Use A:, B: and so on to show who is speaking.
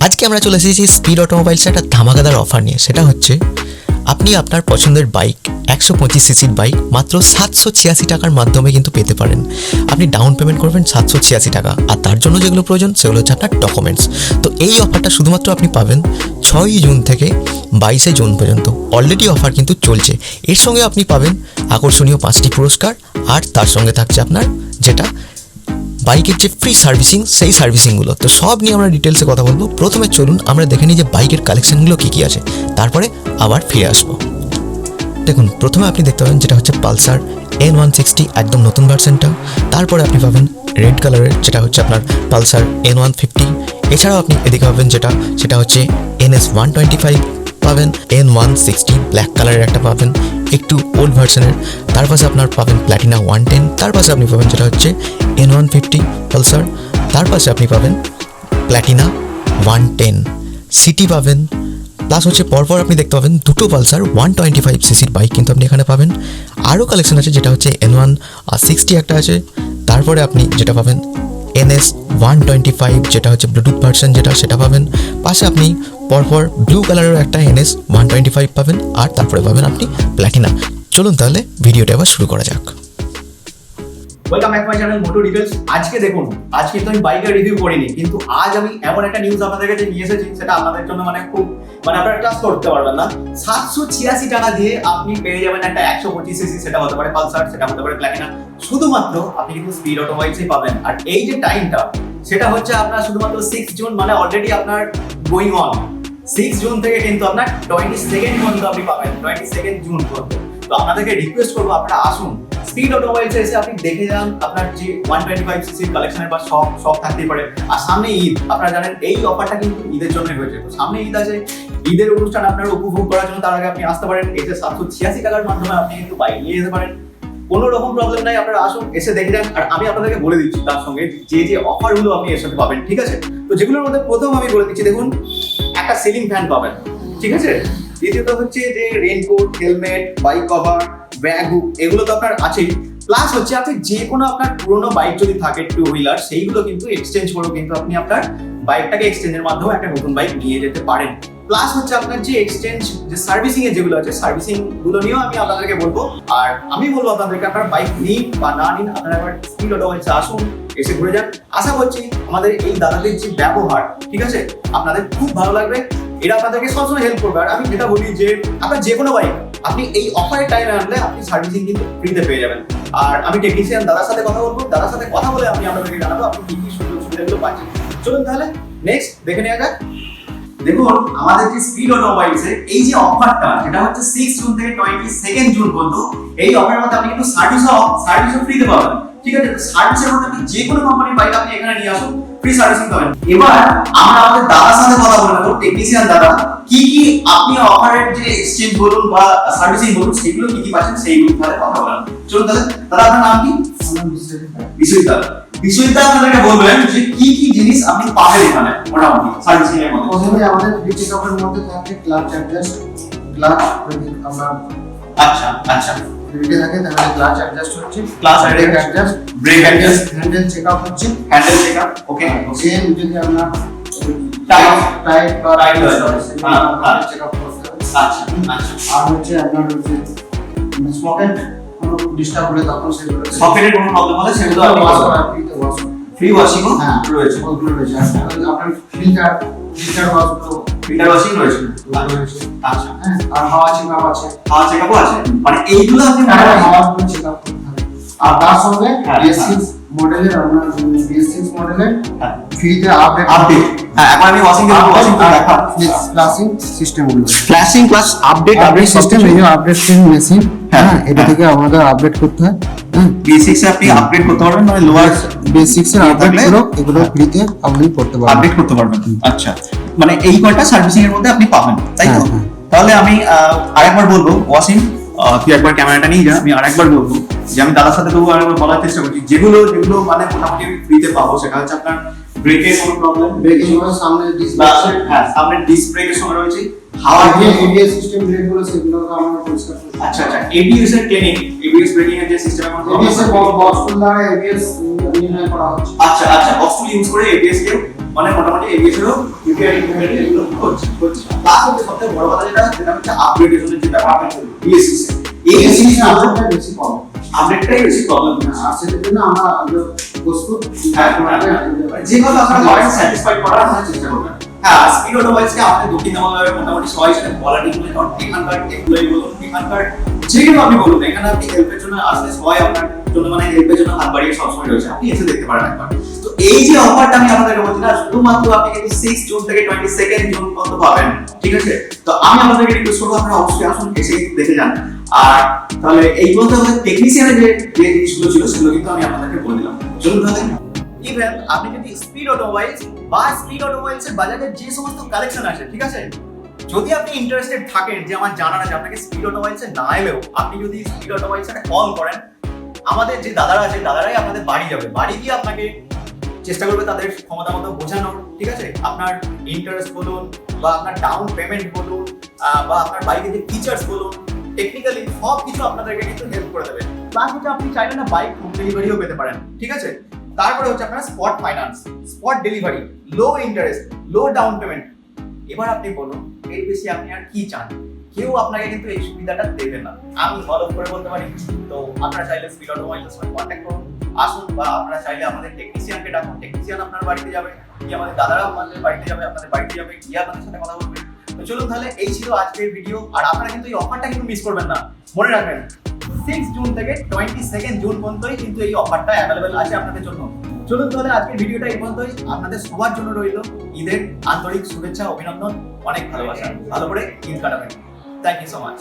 A: আজকে আমরা চলে এসেছি স্পিড অটোমোবাইলসের একটা ধামাকাদার অফার নিয়ে। সেটা হচ্ছে, আপনি আপনার পছন্দের বাইক একশো পঁচিশ সিসির বাইক মাত্র সাতশো ছিয়াশি টাকার মাধ্যমে কিন্তু পেতে পারেন। আপনি ডাউন পেমেন্ট করবেন সাতশো ছিয়াশি টাকা। আর তার জন্য যেগুলো প্রয়োজন, সেগুলো হচ্ছে আপনার ডকুমেন্টস তো এই অফারটা শুধুমাত্র আপনি পাবেন ছয়ই জুন থেকে বাইশে জুন পর্যন্ত। অলরেডি অফার কিন্তু চলছে। এর সঙ্গে আপনি পাবেন আকর্ষণীয় পাঁচটি পুরস্কার। আর তার সঙ্গে থাকছে আপনার যেটা বাইকের যে ফ্রি সার্ভিসিং সেই সার্ভিসিংগুলো তো সব নিয়ে আমরা ডিটেলসে কথা বলব। প্রথমে চলুন আমরা দেখে নিই যে বাইকের কালেকশনগুলো কী কী আছে। তারপরে আবার ফিরে আসব। দেখুন, প্রথমে আপনি দেখতে পাবেন যেটা হচ্ছে পালসার এন ওয়ান সিক্সটি একদম নতুন ভার্সনটা তারপরে আপনি পাবেন রেড কালারের যেটা হচ্ছে আপনার পালসার এন ওয়ান ফিফটি এছাড়াও আপনি এদিকে পাবেন যেটা, সেটা হচ্ছে N S one twenty five পাবেন এন ওয়ান সিক্সটি ব্ল্যাক কালারের একটা পাবেন। একটু ওল্ড ভার্সনের তার পাশে আপনার পাবেন প্ল্যাটিনা ওয়ান টেন তার পাশে আপনি পাবেন যেটা হচ্ছে এন ওয়ান ফিফটি পালসার তার পাশে আপনি পাবেন প্ল্যাটিনা ওয়ান টেন সিটি পাবেন প্লাস হচ্ছে পরপর আপনি দেখতে পাবেন দুটো পালসার ওয়ান টোয়েন্টি ফাইভ সিসির বাইক কিন্তু আপনি এখানে পাবেন। আরও কালেকশন আছে যেটা হচ্ছে এন ওয়ান সিক্সটি একটা আছে। তারপরে আপনি যেটা পাবেন এনএস ওয়ান টোয়েন্টি ফাইভ যেটা হচ্ছে ব্লুটুথ ভার্সন যেটা, সেটা পাবেন। পাশে আপনি পরপর ব্লু কালারের একটা এনএস ওয়ান টোয়েন্টি ফাইভ পাবেন, আর তারপরে পাবেন আপনি প্ল্যাটিনা চলুন তাহলে ভিডিওটা এবার শুরু করা যাক।
B: Welcome back my channel moto details আজকে দেখুন আজ কিন্তু আমি বাইকের রিভিউ করিনি, কিন্তু আজ আমি এমন একটা নিউজ আপনাদের কাছে নিয়ে এসেছি, সেটা আপনাদের জন্য মানে খুব মানে আপনারা করতে পারবেন না। সাতশো ছিয়াশি টাকা দিয়ে আপনি পেয়ে যাবেন একটা একশো পঁচিশ সিসি সেটা হতে পারে পালসার সেটা হতে পারে প্ল্যাটিনা শুধুমাত্র আপনি কিন্তু স্পিড অটোমোবাইলসই পাবেন। আর এই যে টাইমটা সেটা হচ্ছে আপনার শুধুমাত্র সিক্স জুন মানে অলরেডি আপনার গোয়িং অন সিক্স জুন থেকে কিন্তু আপনার টোয়েন্টি সেকেন্ড পর্যন্ত আপনি পাবেন টোয়েন্টি সেকেন্ড জুন পর্যন্ত। তো আপনাদেরকে রিকোয়েস্ট করব, আপনারা আসুন। স্পিড অটোমোবাইলস এসে আপনি দেখে যান আপনার যে ওয়ান টোয়েন্টি ফাইভ সিসির কালেকশনের বা শখ শখ থাকতেই পারে। আর সামনে ঈদ, আপনারা জানেন এই অফারটা কিন্তু ঈদের জন্যই হয়েছে। তো সামনে ঈদ আছে, ঈদের অনুষ্ঠান আপনারা উপভোগ করার জন্য তার আগে আপনি আসতে পারেন। এসে সাতশো ছিয়াশি টাকার মাধ্যমে আপনি কিন্তু বাইক নিয়ে যেতে পারেন। কোনো রকম প্রবলেম নাই, আপনারা আসুন, এসে দেখে যান। আর আমি আপনাদেরকে বলে দিচ্ছি তার সঙ্গে যে যে অফারগুলো আপনি এর সাথে পাবেন, ঠিক আছে? তো যেগুলোর মধ্যে প্রথম আমি বলে দিচ্ছি, দেখুন একটা সিলিং ফ্যান পাবেন, ঠিক আছে? দ্বিতীয়ত হচ্ছে যে raincoat helmet bike cover bag hook এগুলো তো আপনার আছেই। প্লাস হচ্ছে আপনি যে কোনো আপনার পুরোনো বাইক যদি থাকে টু হুইলার সেইগুলো কিন্তু এক্সচেঞ্জ করেও কিন্তু আপনি আপনার বাইকটাকে এক্সচেঞ্জের মাধ্যমে একটা নতুন বাইক নিয়ে যেতে পারেন। প্লাস হচ্ছে আপনার যে এক্সচেঞ্জ যে সার্ভিসিং এর যেগুলো আছে সার্ভিসিংগুলো নিয়েও আমি আপনাদেরকে বলব। আর আমি বলব আপনাদেরকে, আপনার বাইক নিন বা না নিন, আপনারা একবার স্পিড অটোমোবাইলসে আসুন, এসে ঘুরে যান। আশা করছি আমাদের এই দাদাদের যে ব্যবহার, ঠিক আছে? আপনাদের খুব ভালো লাগবে। এরা আপনাদেরকে সবসময় হেল্প করবে। আর আমি যেটা বলি যে, আপনার যে কোনো বাইক আপনি এই অফারের টাইমে আনলে আপনি সার্ভিসিং কিন্তু ফ্রিতে পেয়ে যাবেন। আর আমি টেকনিশিয়ান দাদার সাথে কথা বলব। দাদার সাথে কথা বলে আমি আপনাদেরকে জানাব আপনি কি কি সুযোগ সুবিধাগুলো পাচ্ছেন। চলুন তাহলে নেক্সট দেখে নেওয়া যাক। দেখুন আমাদের যে স্পিড অটোমোবাইলসে এই যে অফারটা সেটা হচ্ছে সিক্স জুন থেকে টোয়েন্টি সেকেন্ড জুন পর্যন্ত এই অফারের মধ্যে আপনি কিন্তু সার্ভিসও সার্ভিসও ফ্রিতে পাবেন। ঠিক আছে? সার্ভিসের মধ্যে আপনি যে কোনো কোম্পানির বাইক আপনি এখানে নিয়ে আসুন ফ্রি সার্ভিসিং পাবেন। এবার আমরা আমাদের দাদার সাথে কথা বলব টেকনিশিয়ান দাদা কি কি আপনি অফারের যে এক্সচেঞ্জ বলুন বা সার্ভিসিং বলুন সেগুলো কি কি পাচ্ছেন সেইগুলো তাহলে কথা বলেন চলুন তাহলে দাদা আপনার নাম কি? বিশ্বজিৎ বিশ্বজিৎ আপনাদেরকে বলবেন যে কি কি জিনিস আপনি পাবেন এখানে মোটামুটি সার্ভিসিং এর মধ্যে
C: প্রথমে আমাদের ফ্রি চেকআপের মধ্যে থাকে ক্লাচ অ্যাডজাস্ট ক্লাচ আমরা
B: আচ্ছা আচ্ছা
C: ফ্রিতে থাকে তাহলে ক্লাচ অ্যাডজাস্ট হচ্ছে
B: Clutch
C: brake
B: adjust,
C: adjust
B: brake adjust,
C: handle checkup হচ্ছে
B: হ্যান্ডেল চেকআপ ওকে
C: সেম যদি আমরা
B: Tight.
C: টাইট বা
B: Tight হয়। হ্যাঁ, হ্যাঁ।
C: চেকআপ করতে হবে
B: আচ্ছা আচ্ছা
C: আর হচ্ছে আপনার হচ্ছে স্মোকেট কোনো ডিস্টার্ব হলে তখন সেগুলো
B: সকেটের কোনো প্রবলেম হলে সেগুলো আপনি
C: ওয়াশ করা
B: ফ্রি ওয়াশিংও
C: হ্যাঁ
B: রয়েছে।
C: ওগুলো রয়েছে। আর আপনার ফিল্টার ফিল্টার ওয়াশগুলো
B: ফিল্টার ওয়াশিং রয়েছে। আচ্ছা।
C: হ্যাঁ আর হাওয়া চেকআপ আছে।
B: হাওয়া চেকআপও আছে। মানে এইগুলো আপনি
C: তারা চেকআপ আর তার সঙ্গে
B: হ্যাঁ,
C: BS6 মডেলের আপনার BS6 মডেলের
B: হ্যাঁ,
C: ফ্রিতে আপডেট
B: আপডেট হ্যাঁ এখন আমি ওয়াশিং এর ওয়াশিং করে দেখা
C: ফ্লাশিং সিস্টেমগুলো।
B: Flashing plus update
C: update system এই আপডেট মেশিন
B: হ্যাঁ,
C: হ্যাঁ এটা
B: হ্যাঁ।
C: থেকে আমাদের আপডেট করতে হয় হ্যাঁ।
B: বেসিক্স আপনি আপডেট করতে পারবেন মানে লোয়ার
C: বেসিক্স এর আপডেটগুলো এগুলো ফ্রিতে আপনি করতে পারবেন।
B: আপডেট করতে পারবেন আচ্ছা। মানে এই কয়টা সার্ভিসিং এর মধ্যে আপনি পাবেন তাই তো?
C: হ্যাঁ, হ্যাঁ।
B: তাহলে আমি আরেকবার বলব ওয়াসিম আহ, তুই একবার ক্যামেরাটা নিয়ে যা আমি আরেকবার বলব যে আমি দাদার সাথে তবু আরেকবার বলার চেষ্টা করছি যেগুলো যেগুলো মানে মোটামুটি আমি ফ্রিতে পাবো সেটা হচ্ছে আপনার ব্রেকের কোনো প্রবলেম
C: ব্রেকিংগুলো সামনে
B: হ্যাঁ সামনে ডিস্ক ব্রেকের সঙ্গে রয়েছে। হাওয়া দিয়ে
C: এবিএস সিস্টেম ব্রেকগুলো সেগুলো আমরা পরিষ্কার
B: আচ্ছা আচ্ছা এবিএস এর ট্রেনিং এবিএস ব্রেকিং এর যে সিস্টেমের মধ্যে
C: এবিএস এর বক্স টুল দ্বারা এবিএস নির্ণয় করা হচ্ছে।
B: আচ্ছা আচ্ছা অক্সফোর্ড ইউজ করে এবিএস কে মানে মোটামুটি এভিয়েশনও ইউপিআই ইন্টারনেট এগুলো প্লাস হচ্ছে। সবথেকে বড় কথা যেটা সেটা হচ্ছে আপগ্রেডেশনের যে ব্যাপারটা বিএসসি এই জিনিসটা আমরা
C: বেশি কম
B: আপডেটটাই বেশি প্রবলেম
C: আর সেটার জন্য আমরা প্রস্তুত।
B: যেভাবে আপনারা সবাইকে স্যাটিসফাইড করার আমরা চেষ্টা করবেন। হ্যাঁ স্পিড অটোমোবাইলসকে আমাদের দক্ষিণ বাংলায় মোটামুটি সবাই সাথে কোয়ালিটি গুলো কারণ এখানকার এমপ্লয়ি বলুন এখানকার যে কেউ আপনি বলুন এখানে আপনি হেল্পের জন্য আসলে সবাই আপনার জন্য মানে হেল্পের জন্য হাত বাড়িয়ে সবসময় রয়েছে। আপনি এসে দেখতে পারেন একবার। তো এই যে অফারটা আমি আপনাদেরকে বলছি না শুধুমাত্র আপনি কিন্তু সিক্স জুন থেকে টোয়েন্টি সেকেন্ড জুন পর্যন্ত পাবেন। ঠিক আছে? তো আমি আপনাদেরকে রিকোয়েস্ট করব আপনারা অবশ্যই আসুন, এসে দেখে যান। আর তাহলে এই বলতে আমাদের টেকনিশিয়ানের যে যে জিনিসগুলো ছিল, সেগুলো কিন্তু আমি আপনাদেরকে বলে দিলাম। চলুন তাহলে। ইভেন আপনি যদি স্পিড অটোমোবাইলস বা স্পিড অটোমোবাইলস এর বাজারে যে সমস্ত কালেকশন আছে ঠিক আছে? যদি আপনি ইন্টারেস্টেড থাকেন যে আমার জানার আছে, আপনাকে স্পিড অটোমোবাইলস না এলেও আপনি যদি স্পিড অটোমোবাইলস এ কল করেন, আমাদের যে দাদারা আছে, দাদারাই আপনাদের বাড়ি যাবে। বাড়ি গিয়ে আপনাকে চেষ্টা করবে তাদের ক্ষমতা মতো বোঝানোর। ঠিক আছে? আপনার ইন্টারেস্ট বলুন বা আপনার ডাউন পেমেন্ট বলুন বা আপনার বাইকের যে ফিচার্স বলুন টেকনিক্যালি সব কিছু আপনাদেরকে কিন্তু হেল্প করে দেবে। প্লাস হচ্ছে আপনি চাইলে না বাইক হোম ডেলিভারিও পেতে পারেন, ঠিক আছে? তারপরে হচ্ছে আপনার spot finance spot delivery low interest low down payment এবার আপনি বলুন, এর বেশি আপনি আর কি চান? কেউ আপনাকে কিন্তু এই সুবিধাটা দেবে না। আমি ফলো করে বলতে পারি, তো আপনারা চাইলে স্পিড অটোমোবাইলের সঙ্গে কন্ট্যাক্ট করুন। আসুন বা আপনারা চাইলে আমাদের টেকনিশিয়ানকে ডাকুন। টেকনিশিয়ান আপনার বাড়িতে যাবে কি আমাদের দাদারা আমাদের বাড়িতে যাবে, আপনাদের বাড়িতে যাবে, গিয়ে আপনাদের সাথে কথা বলবে। তো চলুন তাহলে, এই ছিল আজকের ভিডিও আর আপনারা কিন্তু এই অফারটা কিন্তু মিস করবেন না। মনে রাখবেন সিক্স জুন থেকে টোয়েন্টি সেকেন্ড জুন পর্যন্তই কিন্তু এই অফারটা অ্যাভেলেবেল আছে আপনাদের জন্য। চলুন তাহলে আজকের ভিডিওটা এই পর্যন্তই। আপনাদের সবার জন্য রইল ঈদের আন্তরিক শুভেচ্ছা, অভিনন্দন, অনেক ভালোবাসা। ভালো করে ঈদ কাটাবেন। Thank you so much